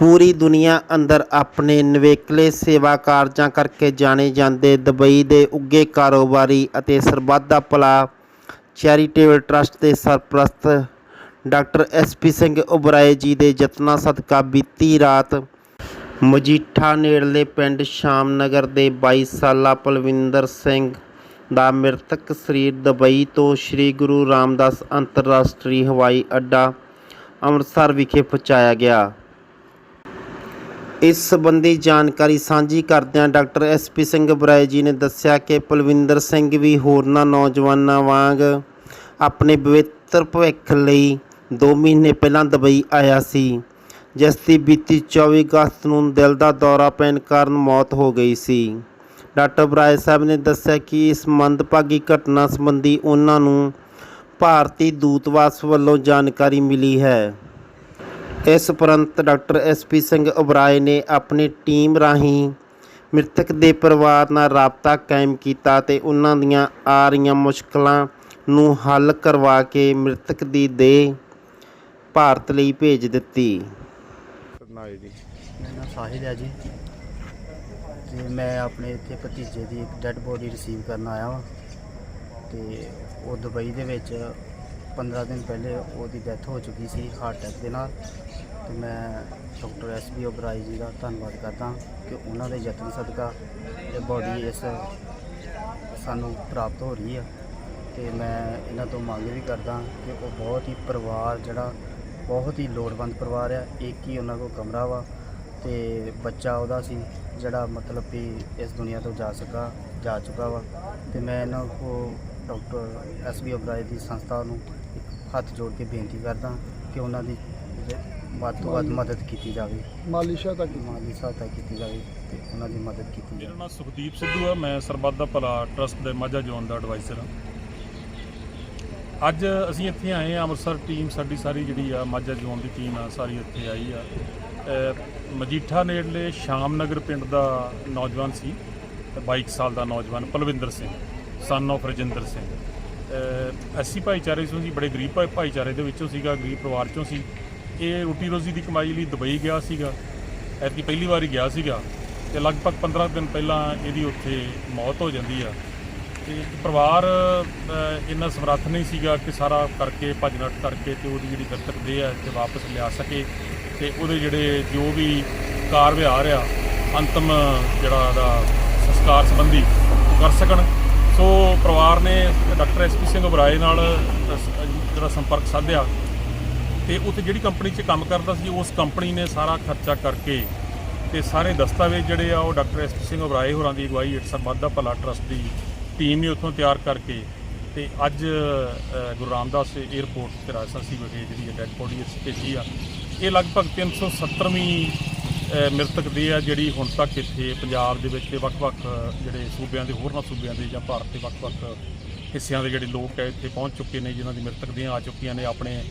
ਪੂਰੀ ਦੁਨੀਆ ਅੰਦਰ ਆਪਣੇ ਨਿਵੇਕਲੇ ਸੇਵਾ ਕਾਰਜਾਂ ਕਰਕੇ ਜਾਣੇ ਜਾਂਦੇ ਦੁਬਈ ਦੇ ਉੱਘੇ ਕਾਰੋਬਾਰੀ ਅਤੇ ਸਰਬੱਧਾ ਭਲਾ ਚੈਰੀਟੇਬਲ ਟਰੱਸਟ ਦੇ ਸਰਪ੍ਰਸਤ ਡਾਕਟਰ ਐਸਪੀ ਸਿੰਘ ਉਬਰਾਏ ਜੀ ਦੇ ਯਤਨਾਂ ਸਦਕਾ ਬੀਤੀ ਰਾਤ ਮਜੀਠਾ ਨੇੜਲੇ ਪਿੰਡ ਸ਼ਾਮਨਗਰ ਦੇ 22 ਸਾਲਾ ਪਲਵਿੰਦਰ ਸਿੰਘ ਦਾ ਮ੍ਰਿਤਕ ਸਰੀਰ ਦੁਬਈ ਤੋਂ ਸ੍ਰੀ ਗੁਰੂ ਰਾਮਦਾਸ ਅੰਤਰਰਾਸ਼ਟਰੀ ਹਵਾਈ ਅੱਡਾ ਅੰਮ੍ਰਿਤਸਰ ਵਿਖੇ ਪਹੁੰਚਾਇਆ ਗਿਆ। ਇਸ ਸੰਬੰਧੀ ਜਾਣਕਾਰੀ ਸਾਂਝੀ ਕਰਦਿਆਂ ਡਾਕਟਰ ਐਸਪੀ ਸਿੰਘ ਬਰਾਏ ਜੀ ਨੇ ਦੱਸਿਆ ਕਿ ਪਲਵਿੰਦਰ ਸਿੰਘ ਵੀ ਹੋਰਨਾਂ ਨੌਜਵਾਨਾਂ ਵਾਂਗ ਆਪਣੇ ਪਵਿੱਤਰ ਭਵਿੱਖ ਲਈ 2 ਮਹੀਨੇ ਪਹਿਲਾਂ ਦੁਬਈ ਆਇਆ ਸੀ, ਜਿਸ ਦੀ ਬੀਤੀ 24 ਅਗਸਤ ਨੂੰ ਦਿਲ ਦਾ ਦੌਰਾ ਪੈਣ ਕਾਰਨ ਮੌਤ ਹੋ ਗਈ ਸੀ। ਡਾਕਟਰ ਬਰਾਏ ਸਾਹਿਬ ਨੇ ਦੱਸਿਆ ਕਿ ਇਸ ਮੰਦਭਾਗੀ ਘਟਨਾ ਸੰਬੰਧੀ ਉਹਨਾਂ ਨੂੰ ਭਾਰਤੀ ਦੂਤਵਾਸ ਵੱਲੋਂ ਜਾਣਕਾਰੀ ਮਿਲੀ ਹੈ। ਇਸ ਉਪਰੰਤ ਡਾਕਟਰ ਐਸਪੀ ਸਿੰਘ ਉਬਰਾਏ ਨੇ ਆਪਣੀ ਟੀਮ ਰਾਹੀਂ ਮ੍ਰਿਤਕ ਦੇ ਪਰਿਵਾਰ ਨਾਲ ਰਾਬਤਾ ਕਾਇਮ ਕੀਤਾ ਤੇ ਉਹਨਾਂ ਦੀਆਂ ਆ ਰਹੀਆਂ ਮੁਸ਼ਕਲਾਂ ਨੂੰ ਹੱਲ ਕਰਵਾ ਕੇ ਮ੍ਰਿਤਕ ਦੀ ਦੇਹ ਭਾਰਤ ਲਈ ਭੇਜ ਦਿੱਤੀ। ਨਾ ਜੀ। ਮੇਰਾ ਨਾਮ ਸਾਹਿਲ ਹੈ ਜੀ। ਤੇ ਮੈਂ ਆਪਣੇ ਇੱਥੇ ਭਤੀਜੇ ਦੀ ਇੱਕ ਡੈੱਡ ਬੋਡੀ ਰਿਸੀਵ ਕਰਨ ਆਇਆ ਹਾਂ ਤੇ ਉਹ ਦੁਬਈ ਦੇ ਵਿੱਚ 15 ਦਿਨ ਪਹਿਲੇ ਉਹਦੀ ਡੈਥ ਹੋ ਚੁੱਕੀ ਸੀ ਹਾਰਟ ਅਟੈਕ ਦੇ ਨਾਲ। ਤੇ ਮੈਂ ਡਾਕਟਰ ਐਸ ਬੀ ਓਬਰਾਈ ਜੀ ਦਾ ਧੰਨਵਾਦ ਕਰਦਾ ਕਿ ਉਹਨਾਂ ਦੇ ਯਤਨ ਸਦਕਾ ਇਹ ਬੋਡੀ ਇਸ ਸਾਨੂੰ ਪ੍ਰਾਪਤ ਹੋ ਰਹੀ ਆ। ਤੇ ਮੈਂ ਇਹਨਾਂ ਤੋਂ ਮੰਗ ਵੀ ਕਰਦਾ ਕਿ ਉਹ ਬਹੁਤ ਹੀ ਪਰਿਵਾਰ ਜਿਹੜਾ ਬਹੁਤ ਹੀ ਲੋੜਵੰਦ ਪਰਿਵਾਰ ਆ, ਇੱਕ ਹੀ ਉਹਨਾਂ ਕੋਲ ਕਮਰਾ ਵਾ ਤੇ ਬੱਚਾ ਉਹਦਾ ਸੀ ਜਿਹੜਾ ਮਤਲਬ ਕਿ ਇਸ ਦੁਨੀਆ ਤੋਂ ਜਾ ਸਕਾ, ਜਾ ਚੁੱਕਾ ਵਾ। ਤੇ ਮੈਂ ਇਹਨਾਂ ਕੋ ਡਾਕਟਰ ਐਸ ਬੀ ਓਬਰਾਏ ਦੀ ਸੰਸਥਾ ਨੂੰ ਇੱਕ ਹੱਥ ਜੋੜ ਕੇ ਬੇਨਤੀ ਕਰਦਾ ਕਿ ਉਹਨਾਂ ਦੀ ਵੱਧ ਤੋਂ ਵੱਧ ਮਦਦ ਕੀਤੀ ਜਾਵੇ। ਮਾਲੀ ਸਹਾਇਤਾ ਕੀ ਮਾਲੀ ਸਹਾਇਤਾ ਕੀਤੀ ਜਾਵੇ ਤੇ ਉਹਨਾਂ ਦੀ ਮਦਦ ਕੀਤੀ ਮੇਰਾ ਜਾਵੇ ਨਾਮ ਸੁਖਦੀਪ ਸਿੱਧੂ ਆ। ਮੈਂ ਸਰਬੱਤ ਦਾ ਭਲਾ ਟਰਸਟ ਦੇ ਮਾਝਾ ਜ਼ੋਨ ਦਾ ਐਡਵਾਈਜ਼ਰ ਹਾਂ ਅੱਜ ਅਸੀਂ ਇੱਥੇ ਆਏ ਆ ਅੰਮ੍ਰਿਤਸਰ ਟੀਮ ਸਾਡੀ ਸਾਰੀ ਜਿਹੜੀ ਆ ਮਾਝਾ ਜ਼ੋਨ ਦੀ ਟੀਮ ਆ ਸਾਰੀ ਇੱਥੇ ਆਈ ਆ। ਮਜੀਠਾ ਨੇੜਲੇ ਸ਼ਾਮਨਗਰ ਪਿੰਡ ਦਾ ਨੌਜਵਾਨ ਸੀ ਤੇ 22 ਸਾਲ ਦਾ ਨੌਜਵਾਨ ਪਲਵਿੰਦਰ ਸਿੰਘ। ਸਨ of ਰਜਿੰਦਰ ਸਿੰਘ ਐਸੀ ਭਾਈਚਾਰੇ ਚੋਂ ਸੀ, ਬੜੇ ਗਰੀਬ ਭਾਈ- ਭਾਈਚਾਰੇ ਦੇ ਵਿੱਚੋਂ ਸੀਗਾ, ਗਰੀਬ ਪਰਿਵਾਰ ਚੋਂ ਸੀ। ਇਹ ਰੋਟੀ ਰੋਜ਼ੀ ਦੀ ਕਮਾਈ ਲਈ ਦੁਬਈ ਗਿਆ ਸੀਗਾ। ਐਤਕੀ ਪਹਿਲੀ ਵਾਰੀ ਗਿਆ ਸੀਗਾ ਤੇ ਲਗਭਗ 15 ਦਿਨ ਪਹਿਲਾਂ ਇਹਦੀ ਉੱਥੇ ਮੌਤ ਹੋ ਜਾਂਦੀ ਆ। ਤੇ ਪਰਿਵਾਰ ਇੰਨਾ ਸਮਰੱਥ ਨਹੀਂ ਸੀਗਾ ਕਿ ਸਾਰਾ ਕਰਕੇ ਭੱਜ ਨੱਠ ਕਰਕੇ ਤੇ ਉਹਦੀ ਜਿਹੜੀ ਦਰਤਕ ਦੇ ਆ ਤੇ ਵਾਪਸ ਲਿਆ ਸਕੇ ਤੇ ਉਹਦੇ ਜਿਹੜੇ ਜੋ ਵੀ ਕਾਰ ਵਿਹਾਰ ਆ, ਅੰਤਮ ਜਿਹੜਾ ਉਹਦਾ ਸੰਸਕਾਰ ਸੰਬੰਧੀ ਉਹ ਕਰ ਸਕਣ। ਸੋ ਪਰਿਵਾਰ ਨੇ ਡਾਕਟਰ ਐਸਪੀ ਸਿੰਘ ਉਬਰਾਏ ਨਾਲ ਜਿਹੜਾ ਸੰਪਰਕ ਸਾਧਿਆ ਤੇ ਉੱਥੇ ਜਿਹੜੀ ਕੰਪਨੀ 'ਚ ਕੰਮ ਕਰਦਾ ਸੀ ਉਸ ਕੰਪਨੀ ਨੇ ਸਾਰਾ ਖਰਚਾ ਕਰਕੇ ਤੇ ਸਾਰੇ ਦਸਤਾਵੇਜ਼ ਜਿਹੜੇ ਆ ਉਹ doctor S P Singh Oberoi ਹੋਰਾਂ ਦੀ ਅਗਵਾਈ ਹੇਠ ਸਰਬੱਤ ਦਾ ਭਲਾ ਟਰਸਟ ਦੀ ਟੀਮ ਨੇ ਉੱਥੋਂ ਤਿਆਰ ਕਰਕੇ ਤੇ ਅੱਜ ਗੁਰੂ ਰਾਮਦਾਸ 에ਅਰਪੋਰਟ ਤੇ ਰਾਜਸਥਾਨ ਵਿਖੇ ਜਿਹੜੀ ਡੈਡ ਬੋਡੀ ਅਸੀਂ ਭੇਜੀ ਆ। ਇਹ ਲਗਭਗ 370ਵੀਂ ਅ, ਮ੍ਰਿਤਕ ਦੇ ਆ ਜਿਹੜੀ ਹੁਣ ਤੱਕ ਇੱਥੇ ਪੰਜਾਬ ਦੇ ਵਿੱਚ ਤੇ ਵੱਖ-ਵੱਖ ਜਿਹੜੇ ਸੂਬਿਆਂ ਦੇ, ਹੋਰਨਾਂ ਸੂਬਿਆਂ ਦੇ ਜਾਂ ਭਾਰਤ ਦੇ ਵੱਖ-ਵੱਖ ਹਿੱਸਿਆਂ ਦੇ ਜਿਹੜੇ ਲੋਕ ਹੈ ਇੱਥੇ ਪਹੁੰਚ ਚੁੱਕੇ ਨੇ, ਜਿਨ੍ਹਾਂ ਦੀ ਮ੍ਰਿਤਕ ਦੀਆਂ ਆ ਚੁੱਕੀਆਂ ਨੇ ਆਪਣੇ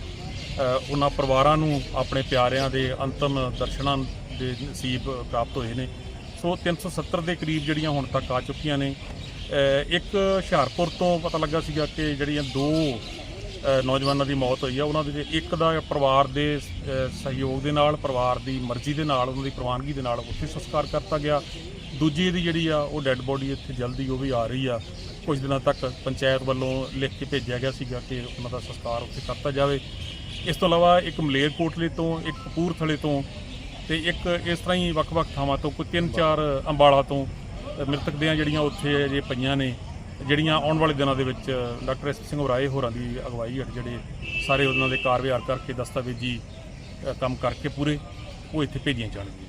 ਉਹਨਾਂ ਪਰਿਵਾਰਾਂ ਨੂੰ, ਆਪਣੇ ਪਿਆਰਿਆਂ ਦੇ ਅੰਤਮ ਦਰਸ਼ਨਾਂ ਦੇ ਨਸੀਬ ਪ੍ਰਾਪਤ ਹੋਏ ਨੇ। ਸੋ 370 ਦੇ ਕਰੀਬ ਜਿਹੜੀਆਂ ਹੁਣ ਤੱਕ ਆ ਚੁੱਕੀਆਂ ਨੇ। ਇੱਕ ਹੁਸ਼ਿਆਰਪੁਰ ਤੋਂ ਪਤਾ ਲੱਗਾ ਸੀਗਾ ਕਿ ਜਿਹੜੀਆਂ ਦੋ ਨੌਜਵਾਨਾਂ ਦੀ ਮੌਤ ਹੋਈ ਆ। ਉਹਨਾਂ ਦੇ ਇੱਕ ਦਾ ਪਰਿਵਾਰ ਦੇ ਸਹਿਯੋਗ ਦੇ ਨਾਲ ਪਰਿਵਾਰ ਦੀ ਮਰਜ਼ੀ ਦੇ ਨਾਲ ਉਹਨਾਂ ਦੀ ਪ੍ਰਵਾਨਗੀ ਦੇ ਨਾਲ ਉੱਥੇ ਸੰਸਕਾਰ ਕਰਤਾ ਗਿਆ। ਦੂਜੀ ਦੀ ਜਿਹੜੀ ਆ ਉਹ ਡੈੱਡ ਬੋਡੀ ਇੱਥੇ ਜਲਦੀ ਉਹ ਵੀ ਆ ਰਹੀ ਆ। ਕੁਝ ਦਿਨਾਂ ਤੱਕ ਪੰਚਾਇਤ ਵੱਲੋਂ ਲਿਖ ਕੇ ਭੇਜਿਆ ਗਿਆ ਸੀਗਾ ਕਿ ਉਹਨਾਂ ਦਾ ਸੰਸਕਾਰ ਉੱਥੇ ਕਰਤਾ ਜਾਵੇ। ਇਸ ਤੋਂ ਇਲਾਵਾ ਇੱਕ ਮਲੇਰਕੋਟਲੇ ਤੋਂ ਇੱਕ ਕਪੂਰਥਲੇ ਤੋਂ ਤੇ ਇੱਕ ਇਸ ਤਰ੍ਹਾਂ ਹੀ ਵੱਖ-ਵੱਖ ਥਾਵਾਂ ਤੋਂ ਕੋਈ ਤਿੰਨ ਚਾਰ ਅੰਬਾਲਾ ਤੋਂ ਅ, ਮ੍ਰਿਤਕ ਦੀਆਂ ਜਿਹੜੀਆਂ ਉੱਥੇ ਜੇ ਪਈਆਂ ਨੇ। ਜਿਹੜੀਆਂ ਆਉਣ ਵਾਲੇ ਦਿਨਾਂ ਦੇ ਵਿੱਚ ਡਾਕਟਰ ਐਸ ਸਿੰਘ ਰਾਏ ਹੋਰਾਂ ਦੀ ਅਗਵਾਈ ਹੇਠ ਜਿਹੜੇ ਸਾਰੇ ਉਹਨਾਂ ਦੇ ਕਾਰ ਵਿਹਾਰ ਕਰਕੇ ਦਸਤਾਵੇਜ਼ੀ ਕੰਮ ਕਰਕੇ ਪੂਰੇ ਉਹ ਇੱਥੇ ਭੇਜੀਆਂ ਜਾਣਗੀਆਂ।